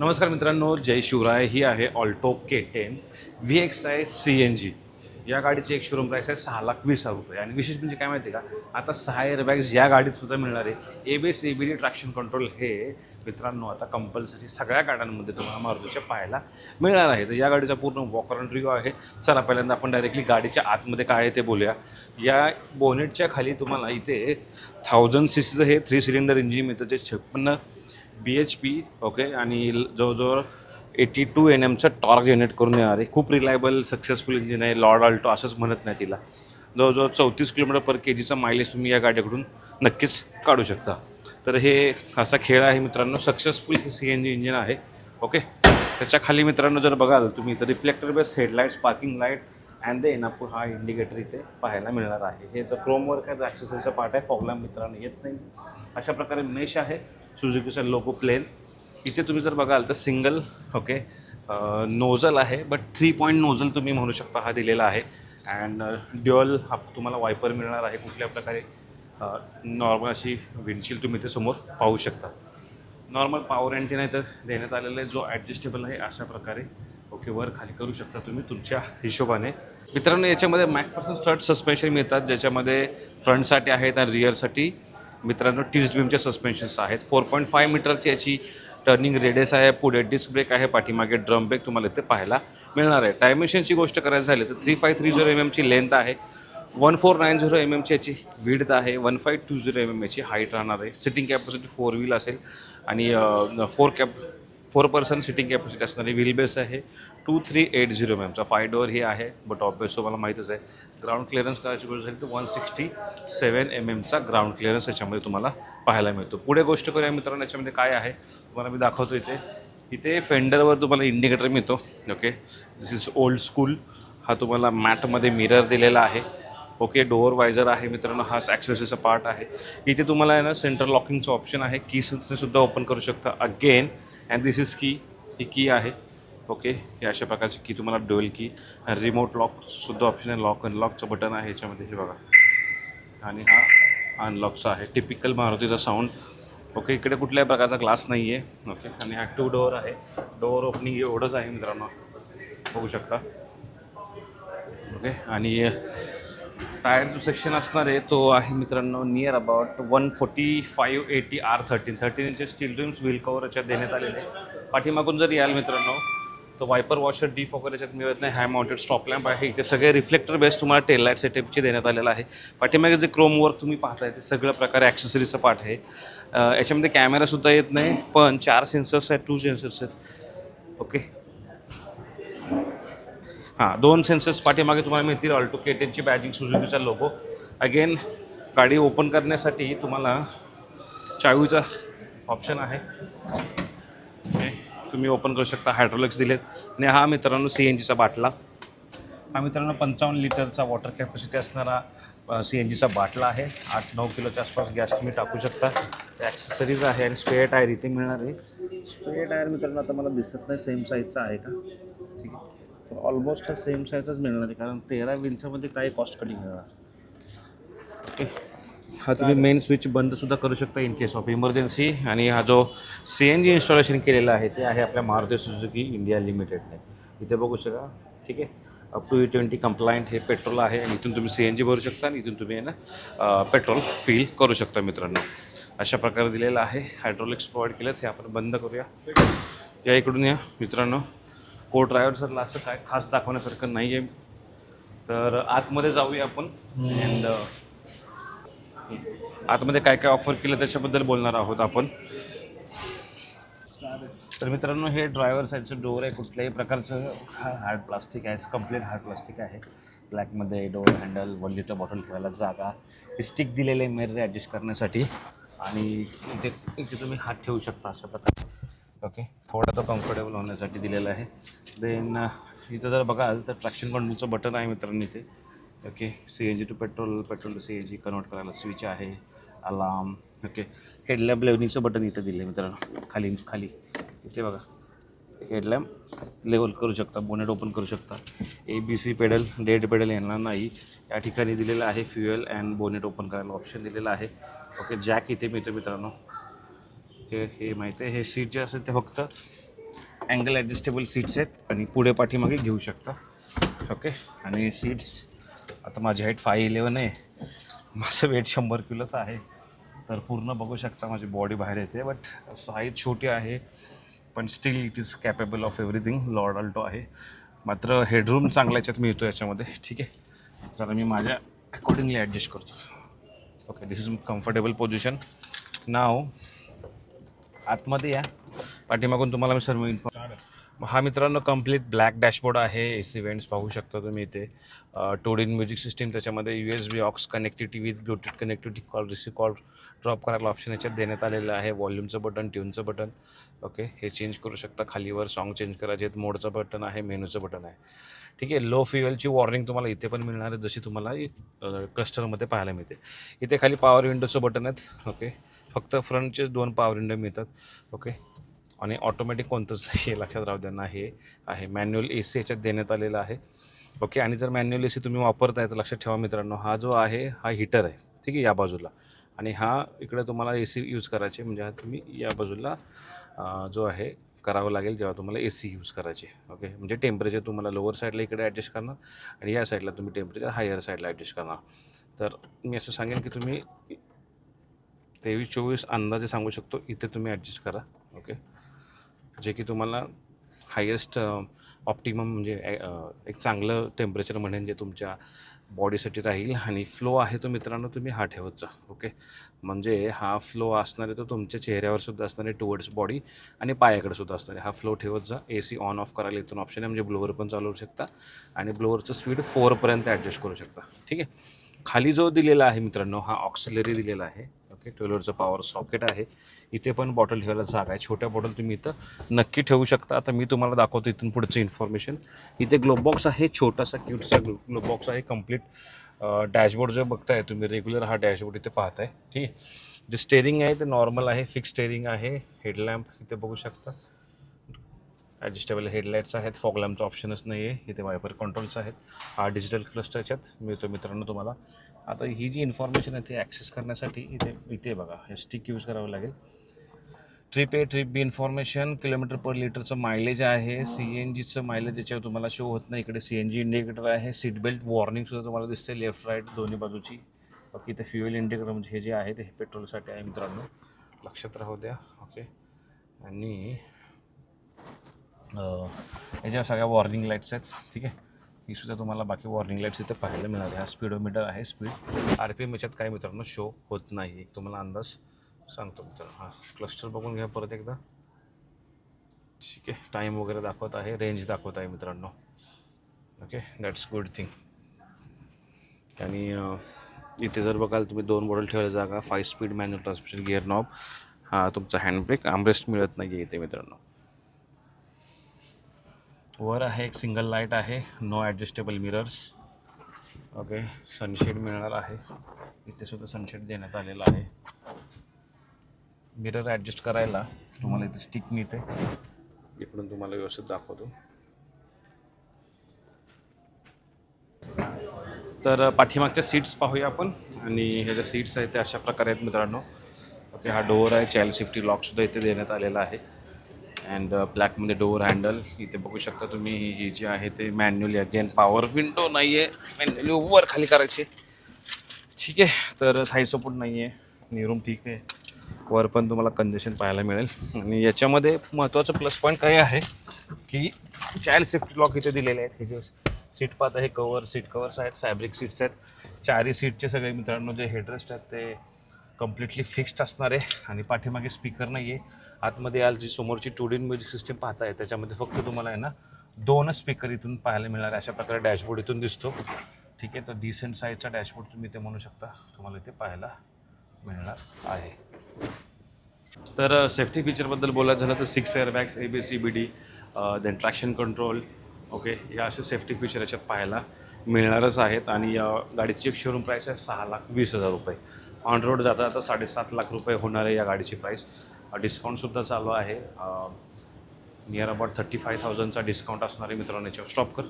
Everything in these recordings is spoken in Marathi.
नमस्कार मित्रांनो जय शिवराय. ही आहे Alto K ten V X आहे सी एन जी या गाडीची एक शोरूम प्राईस आहे सहा लाख वीस हजार रुपये. आणि विशेष म्हणजे काय माहिती आहे का? आता सहा एअरबॅग्स या गाडीत सुद्धा मिळणार आहे. A B S A B D traction control हे मित्रांनो आता कंपल्सरी सगळ्या गाड्यांमध्ये तुम्हाला मारुतीच्या पाहायला मिळणार आहे. तर या गाडीचा पूर्ण वॉकर अँड रिव्ह्यू आहे. चला पहिल्यांदा आपण डायरेक्टली गाडीच्या आतमध्ये काय आहे ते बोलूया. या बोनेटच्या खाली तुम्हाला इथे थाउजंड सी सीचं हे थ्री सिलेंडर इंजिन मिळतं. जे छप्पन्न बी एच पी ओके आणि जवळजवळ एटी टू एन एमचं टॉर्क जनरेट करून येणार आहे. खूप रिलायबल सक्सेसफुल इंजिन आहे. लॉर्ड अल्टो असंच म्हणत नाही तिला. जवळजवळ चौतीस किलोमीटर पर के जीचा मायलेज तुम्ही या गाडीकडून नक्कीच काढू शकता. तर हे असा खेळ आहे मित्रांनो. सक्सेसफुल हे सी एन जी इंजिन आहे. ओके त्याच्याखाली मित्रांनो जर बघाल तुम्ही तर reflector base headlights parking light and then आपण हा इंडिकेटर इथे पाहायला मिळणार आहे. हे तर क्रोमवर काय ॲक्सेसरीचा पार्ट आहे. प्रॉब्लेम मित्रांनो येत नाही. अशा प्रकारे मेश आहे. सुझुकीचा लोगो प्लेन. इथे तुम्ही जर बघाल तर सिंगल ओके नोझल आहे बट थ्री पॉईंट नोझल तुम्ही म्हणू शकता हा दिलेला आहे. अँड ड्युअल हा तुम्हाला वायपर मिळणार आहे कुठल्या प्रकारे नॉर्मल अशी विंडशील तुम्ही इथे समोर पाहू शकता. नॉर्मल पॉवर नाही तर देण्यात आलेला आहे जो ॲडजस्टेबल आहे अशा प्रकारे ओके वर खाली करू शकता तुम्ही तुमच्या हिशोबाने. मित्रांनो याच्यामध्ये मॅकपासून स्टर्ट सस्पेन्शन मिळतात ज्याच्यामध्ये फ्रंटसाठी आहेत आणि रिअरसाठी मित्रांनो टिस्ट बीमचे सस्पेन्शन्स आहेत. फोर पॉईंट फाय मीटरची याची टर्निंग रेडियस आहे. पुढे डिस्क ब्रेक आहे. पाठीमागे ड्रम ब्रेक तुम्हाला इथे पाहायला मिळणार आहे. डायमेन्शनची गोष्ट करायची झाली तर three five three zero M एमची length आहे. One four nine zero M एमची याची विड्थ आहे. One five two zero M M याची हाईट राहणार आहे. सिटिंग कॅपॅसिटी फोर व्हील असेल. आणि four cap four person seating capacity असणारी व्हील बेस आहे. Two three eight zero M एमचा five door ही आहे. बट ऑब्वियस तुम्हाला माहीतच आहे. ग्राउंड क्लिअरन्स करायची गोष्ट झाली तर वन सिक्स्टी सेवन एम एमचा ग्राउंड क्लिअरन्स याच्यामध्ये तुम्हाला पाहायला मिळतो. पुढे गोष्ट करूया मित्रांनो याच्यामध्ये काय आहे? तुम्हाला मी दाखवतो इथे. इथे फेंडरवर तुम्हाला इंडिकेटर मिळतो. Okay this is old school हा तुम्हाला मॅटमध्ये मिरर दिलेला आहे. ओके डोअर वायझर आहे मित्रांनो हा ॲक्सेसरीचा पार्ट आहे. इथे तुम्हाला आहे ना सेंट्रल लॉकिंगचं ऑप्शन आहे. की सुद्धा ओपन करू शकता. अगेन अँड दिस इज की ही की आहे. ओके हे अशा प्रकारची की तुम्हाला डोल की रिमोट लॉकसुद्धा ऑप्शन आहे. लॉक अनलॉकचं बटन आहे ह्याच्यामध्ये हे बघा. आणि हा अनलॉकचा आहे. टिपिकल मारुतीचा साऊंड ओके इकडे कुठल्याही प्रकारचा ग्लास नाही आहे ओके आणि हा टू डोअर आहे. डोअर ओपनिंग एवढंच आहे मित्रांनो. बघू शकता. ओके आणि टायर जो सेक्शन असणार आहे तो आहे मित्रांनो near about one forty five eighty R thirteen thirteen inches steel rims wheel cover याच्यात देण्यात आलेले पाठीमागून जर याल मित्रांनो तो वायपर वॉशर डी वगैरे याच्यात मिळत नाही. हाय माउंटेड स्टॉप लॅम्प आहे. इथे सगळे रिफ्लेक्टर बेस्ट तुम्हाला टेल लाइट सेटअपची देण्यात आलेलं आहे. पाठीमागे जे क्रोम वर्क तुम्ही पाहताय ते सगळं प्रकारे ॲक्सेसरीचं पार्ट आहे. याच्यामध्ये कॅमेरासुद्धा येत नाही पण चार सेन्सर्स आहेत टू सेन्सर्स आहेत. ओके हां दोन सेन्सर्स पाठीमागे तुम्हाला मिळतील ऑल्टो केटेनची बॅजिंग सुझुकीचा लोगो. अगेन गाडी ओपन करण्यासाठी तुम्हाला चावीचा ऑप्शन आहे. तुम्ही ओपन करू शकता हायड्रोलिक्स दिलेत. आणि हा मित्रांनो सी एन जीचा बाटला. हा मित्रांनो पंचावन्न लिटरचा वॉटर कॅपॅसिटी असणारा सी एन जीचा बाटला आहे. आठ नऊ किलोच्या आसपास गॅस तुम्ही टाकू शकता. ॲक्सेसरीज आहे आणि स्पेअर टायर इथे मिळणार आहे. स्पेअर टायर मित्रांनो आता मला दिसत नाही सेम साईजचा आहे का? ऑलमोस्ट हा सेम साईजच मिळणार आहे कारण तेरा विंचामध्ये काही कॉस्ट कटिंग मिळणार ओके हा तुम्ही मेन स्विच बंदसुद्धा करू शकता इन केस ऑफ इमर्जन्सी आणि हा जो सी एन जी इन्स्टॉलेशन केलेला आहे ते आहे आपल्या मारुती सुझुकी इंडिया लिमिटेडने. इथे बघू शका ठीक आहे. अप टू ट्वेंटी कंप्लायंट हे पेट्रोल आहे आणि इथून तुम्ही सी एन जी भरू शकता आणि इथून तुम्ही आहे ना पेट्रोल फिल करू शकता मित्रांनो. अशा प्रकारे दिलेलं आहे. हायड्रोलिक्स प्रोव्हाइड केलेत. हे आपण बंद करूया. या इकडून या मित्रांनो. को ड्रायव्हरला असं काय खास दाखवण्यासारखं नाही आहे तर आतमध्ये जाऊया आपण. अँड uh, आतमध्ये काय काय ऑफर केलं त्याच्याबद्दल बोलणार आहोत आपण. तर मित्रांनो हे ड्रायव्हर साईडचं डोअर आहे कुठल्याही प्रकारचं. हा हार्ड प्लास्टिक आहे कंप्लीट हार्ड प्लास्टिक आहे. ब्लॅकमध्ये door handle one litre bottle ठेवायला जागा. स्टिक दिलेले आहे मेरे ॲडजस्ट करण्यासाठी. आणि इथे इथे तुम्ही हात ठेवू शकता अशा प्रकारे. ओके. थोडा तो कम्फर्टेबल होण्यासाठी दिलेलं आहे. देन इथं जर बघाल तर ट्रॅक्शन कंट्रोलचं बटन आहे मित्रांनो इथे. Okay. C N G to petrol petrol to C N G convert करायला स्विच आहे. Alarm okay. हेडलॅम्प लेवलिंगचं बटन इथं दिलं आहे मित्रांनो. खाली खाली. इथे बघा. हेडलॅम्प लेवल करू शकता. बोनेट ओपन करू शकता. A B C pedal dead pedal येणार नाही. या ठिकाणी दिलेलं आहे फ्युएल अँड बोनेट ओपन करायला ऑप्शन दिलेलं आहे. ओके. जॅक इथे मिळतो मित्रांनो. हे हे माहिती आहे. हे सीट जे असेल ते फक्त अँगल ॲडजस्टेबल सीट्स आहेत आणि पुढे पाठीमागे घेऊ शकता. ओके आणि सीट्स आता माझी हाईट फाय इलेवन आहे. माझं वेट शंभर किलोचं आहे. तर पूर्ण बघू शकता माझी बॉडी बाहेर येते. बट साईज छोटी आहे. पण still it is capable of everything lord Alto आहे. मात्र हेडरूम चांगला याच्यात मिळतो याच्यामध्ये. ठीक आहे? जरा मी माझ्या अकॉर्डिंगली ॲडजस्ट करतो. Okay this is comfortable position now आतमध्ये या. पाठीमागून तुम्हाला मी सर्व इन्फॉर्म हा मित्रांनो कंप्लीट ब्लॅक डॅशबोर्ड आहे. ए सी वेंट्स पाहू शकता तुम्ही इथे. टोडिन म्युझिक सिस्टीम त्याच्यामध्ये U S B aux connectivity with Bluetooth connectivity call receive call drop करायला ऑप्शन याच्यात देण्यात आलेलं आहे. वॉल्यूमचं बटन ट्यूनचं बटन ओके हे चेंज करू शकता. खालीवर सॉन्ग चेंज करायचे आहेत मोडचं बटन आहे मेनूचं बटन आहे. ठीक आहे? लो फ्युएलची वॉर्निंग तुम्हाला इथे पण मिळणार आहे. जशी तुम्हाला क्लस्टरमध्ये पाहायला मिळते. इथे खाली पॉवर विंडोचं बटन आहेत. ओके फक्त फ्रंटचेच दोन पॉवर विंडो मिळतात. ओके आणि ऑटोमॅटिक कोणतंच नाही. आहे लक्षात राहू द्या ना हे आहे. मॅन्युअल ए सी याच्यात देण्यात आलेला आहे. ओके आणि जर मॅन्युअल ए सी तुम्ही वापरताय तर लक्षात ठेवा मित्रांनो हा जो आहे हा हीटर आहे. ठीक आहे? या बाजूला. आणि हा इकडे तुम्हाला ए सी यूज करायचे म्हणजे हा तुम्ही या बाजूला जो आहे करावं लागेल जेव्हा तुम्हाला ए सी यूज करायचे ओके म्हणजे टेम्परेचर तुम्हाला लोअर साईडला इकडे ॲडजस्ट करणार आणि या साईडला तुम्ही टेम्परेचर हायर साईडला ॲडजस्ट करणार. तर मी असं सांगेन की तुम्ही तेवीस चोवीस अंदाजे सांगू शकतो. इथे तुम्ही ॲडजस्ट करा. ओके जे की तुम्हाला हायेस्ट ऑप्टिमम म्हणजे एक चांगलं टेम्परेचर म्हणेन जे तुमच्या बॉडीसाठी राहील. आणि फ्लो आहे तो मित्रांनो तुम्ही हा ठेवत जा. ओके म्हणजे हा फ्लो असणार आहे तो तुमच्या चेहऱ्यावर सुद्धा असणार आहे टुवर्ड्स बॉडी आणि पायाकडे सुद्धा असणार. आहे हा फ्लो ठेवत जा. ए सी ऑन ऑफ करायला इथून ऑप्शन आहे म्हणजे ब्लोअर पण चालवू शकता आणि ब्लोअरचं स्पीड फोरपर्यंत ॲडजस्ट करू शकता. ठीक आहे? खाली जो दिलेला आहे मित्रांनो हा ऑक्सिलरी दिलेला आहे. ओके ट्वेलरचं पॉवर सॉकेट आहे. इथे पण बॉटल ठेवायला जागा आहे. छोट्या बॉटल तुम्ही इथं नक्की ठेवू शकता. आता मी तुम्हाला दाखवतो इथून पुढचं इन्फॉर्मेशन इथे ग्लोब बॉक्स आहे. छोटासा क्यूटचा ग्लो ग्लोब बॉक्स आहे. कंप्लीट डॅशबोर्ड जो बघताय तुम्ही रेग्युलर हा डॅशबोर्ड इथे पाहताय. ठीक आहे. जे स्टेरिंग आहे ते नॉर्मल आहे. फिक्स स्टेरिंग आहे. हेडलॅम्प इथे बघू शकता. ॲडजस्टेबल हेडलाईट्स आहेत. फॉग ऑप्शनच नाही आहे इथे वायपर कंट्रोल्स आहेत. हा डिजिटल क्लस्टर याच्यात मिळतो मित्रांनो तुम्हाला. आता ही जी इन्फॉर्मेशन आहे ती ॲक्सेस करण्यासाठी इथे इथे बघा. हे स्टिक यूज करावं लागेल. Trip A trip B information kilometre per लिटरचं मायलेज आहे. सी एन जीचं मायलेज याच्यावर तुम्हाला शो होत नाही. इकडे सी एन जी इंडिकेटर आहे. सीट बेल्ट वॉर्निंगसुद्धा तुम्हाला दिसते. लेफ्ट राईट दोन्ही बाजूची. बाकी इथे फ्युएल इंडिकेटर म्हणजे हे जे आहे ते पेट्रोलसाठी आहे मित्रांनो. लक्षात राहू द्या. ओके आणि याच्या सगळ्या वॉर्निंग लाईट्स आहेत ठीक आहे? ही सुद्धा तुम्हाला बाकी वॉर्निंग लाईट्स इथे पाहायला मिळणार आहे. हा स्पीडोमीटर आहे स्पीड आर पी एम याच्यात काय मित्रांनो शो होत नाही. एक तुम्हाला अंदाज सांगतो मित्रांनो. हा क्लस्टर बघून घ्या परत एकदा. ठीक आहे टाईम वगैरे दाखवत आहे रेंज दाखवत आहे मित्रांनो. ओके दॅट्स गुड थिंग आणि इथे जर बघाल तुम्ही दोन बॉटल ठेवायला जागा five speed manual transmission gear knob हा तुमचा हँडब्रेक आमरेस्ट मिळत नाही आहे इथे मित्रांनो. वर आहे एक सिंगल लाइट आहे. No adjustable mirrors okay sunshade मिळणार आहे. इथे सुद्धा सनशेड देण्यात आलेला आहे. मिरर ॲडजस्ट करायला तुम्हाला इथे स्टिक मिळते. इकडून तुम्हाला व्यवस्थित दाखवतो. तर पाठीमागच्या सीट्स पाहूया आपण. आणि ह्या ज्या सीट्स आहेत त्या अशा प्रकारे आहेत मित्रांनो. ओके हा डोअर आहे. चाइल्ड सेफ्टी लॉकसुद्धा इथे देण्यात आलेला आहे. अँड ब्लॅकमध्ये डोअर हँडल इथे बघू शकता तुम्ही ही ही जी आहे ते मॅन्युअली अगेन पॉवर विंडो नाही आहे मॅन्युअली वर खाली करायची. ठीक आहे तर थाई सपोर्ट नाही आहे निरूम ठीक आहे. वर पण तुम्हाला कंजेशन पाहायला मिळेल. आणि याच्यामध्ये महत्त्वाचं प्लस पॉईंट काय आहे की चाइल्ड सेफ्टी लॉक इथे दिलेले आहेत. हे जे सीट पात हे कवर सीट कवर्स आहेत फॅब्रिक सीट्स आहेत. चारही सीटचे सगळे मित्रांनो जे हेडरेस्ट आहेत ते कम्प्लिटली फिक्स्ड असणार आहे. आणि पाठीमागे स्पीकर नाही आहे आतमध्ये आज जी समोरची टुडिन म्युझिक सिस्टीम पाहताय त्याच्यामध्ये फक्त तुम्हाला आहे ना दोनच स्पीकर इथून पाहायला मिळणार आहे अशा प्रकारे डॅशबोर्ड इथून दिसतो. ठीक आहे तर डिसेंट साईजचा डॅशबोर्ड तुम्ही इथे म्हणू शकता तुम्हाला इथे पाहायला मिळणार आहे. तर सेफ्टी फीचरबद्दल बोलायचं झालं तर six airbags A B C B D then traction control okay या असे सेफ्टी फीचर याच्यात पाहायला मिळणारच आहेत. आणि या गाडीची एक शोरूम प्राईस आहे सहा लाख वीस हजार रुपये. ऑन रोड जाता जाता साडेसात लाख रुपये होणार आहे या गाडीची प्राईस डिस्काउंटसुद्धा चालू आहे. नियर अबाउट थर्टी फाय थाउजंडचा डिस्काउंट असणार आहे मित्रांनो याच्यावर स्टॉप कर.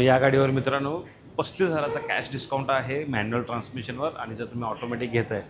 या गाडीवर मित्रांनो पस्तीस हजाराचा कॅश डिस्काउंट आहे मॅन्युअल ट्रान्समिशनवर आणि जर तुम्ही ऑटोमॅटिक घेत आहे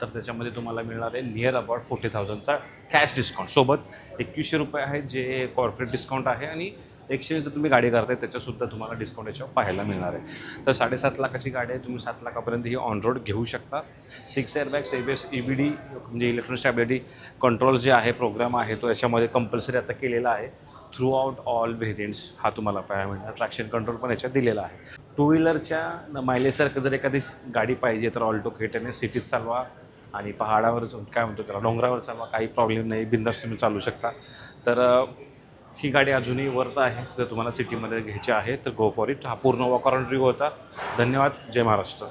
तर त्याच्यामध्ये तुम्हाला मिळणार आहे नियर अबाउट फोर्टी थाउजंडचा कॅश डिस्काउंट सोबत एकवीसशे रुपये आहे जे कॉर्पोरेट डिस्काउंट आहे आणि एक्सचेंज जर तुम्ही गाडी करताय त्याच्यासुद्धा तुम्हाला डिस्काउंट याच्यावर पाहायला मिळणार आहे. तर साडेसात लाखाची गाडी आहे तुम्ही सात लाखापर्यंत ही ऑन रोड घेऊ शकता. Six airbags A B S E B D म्हणजे इलेक्ट्रॉनिक स्टॅबिलिटी कंट्रोल जे आहे प्रोग्राम आहे तो याच्यामध्ये कंपल्सरी आता केलेला आहे. थ्रू आउट ऑल व्हेरियंट्स हा तुम्हाला पाहायला मिळणार. ट्रॅक्शन कंट्रोल पण याच्यात दिलेला आहे. टू व्हीलरच्या मायलेजसारखं जर एखादी गाडी पाहिजे तर ऑल्टो केटने सिटीत चालवा आणि पहाडावर जाऊन काय म्हणतो त्याला डोंगरावर चालवा काही प्रॉब्लेम नाही बिंदास तुम्ही चालू शकता. तर ही गाडी अजूनही वर्थ आहे जर तुम्हाला सिटीमध्ये घ्यायची आहे. तर गो फॉर इट हा पूर्ण वॉक अराउंड होता. धन्यवाद. जय महाराष्ट्र.